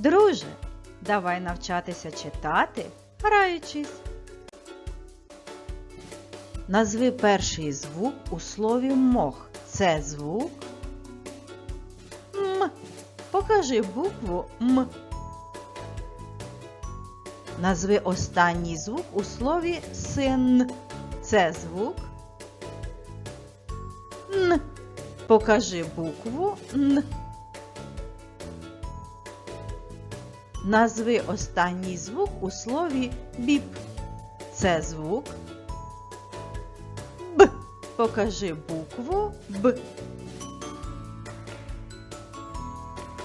Друже, давай навчатися читати, граючись. Назви перший звук у слові мох. Це звук М. Покажи букву М. Назви останній звук у слові син. Це звук Н. Покажи букву Н. Назви останній звук у слові біп. Це звук Б. Покажи букву Б.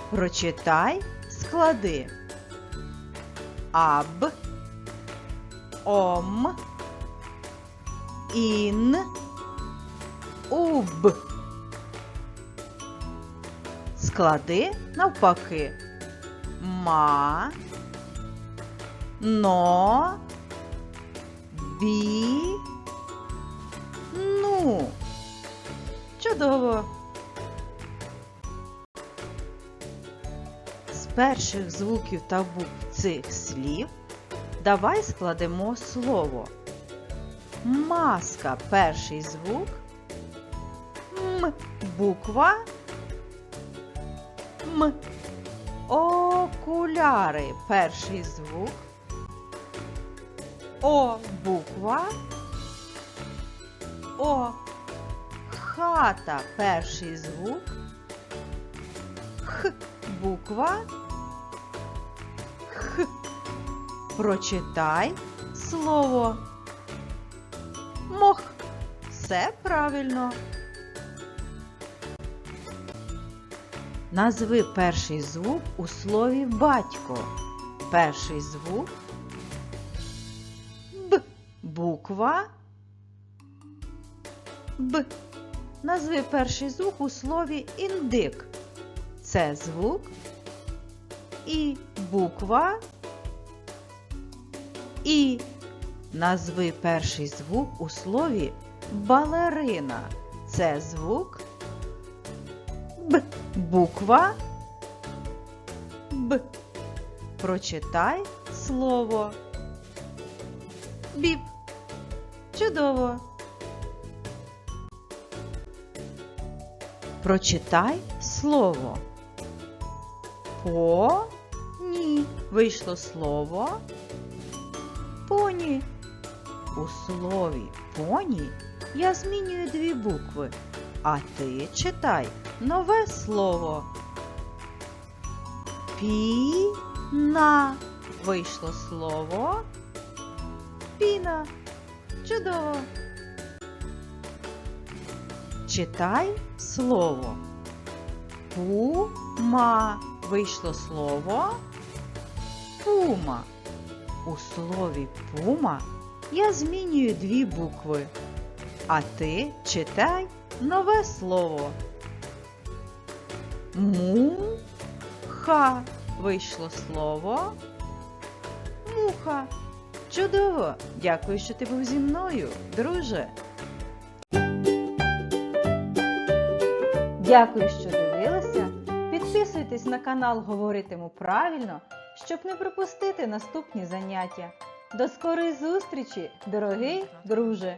Прочитай склади. Аб, Ом, Ін, Уб. Склади навпаки. Ма, но, бі, ну. Чудово. З перших звуків та букв цих слів давай складемо слово. Маска перший звук. М. Буква М. Окуляри перший звук. О буква. О. Хата перший звук. Х буква. Х. Прочитай слово. Мох. Все правильно. Назви перший звук у слові батько. Перший звук Б. Буква Б. Назви перший звук у слові індик. Це звук І. Буква І. Назви перший звук у слові балерина. Це звук. Буква Б. Прочитай слово. Біп. Чудово. Прочитай слово. По ні. Вийшло слово поні. У слові поні я змінюю дві букви, а ти читай нове слово. Піна. Вийшло слово. Піна. Чудово. Читай слово. Пума. Вийшло слово. Пума. У слові пума я змінюю дві букви. А ти читай нове слово. Муха. Вийшло слово. Муха. Чудово! Дякую, що ти був зі мною, друже. Дякую, що дивилися. Підписуйтесь на канал Говоритиму правильно, щоб не пропустити наступні заняття. До скорої зустрічі, дорогий друже!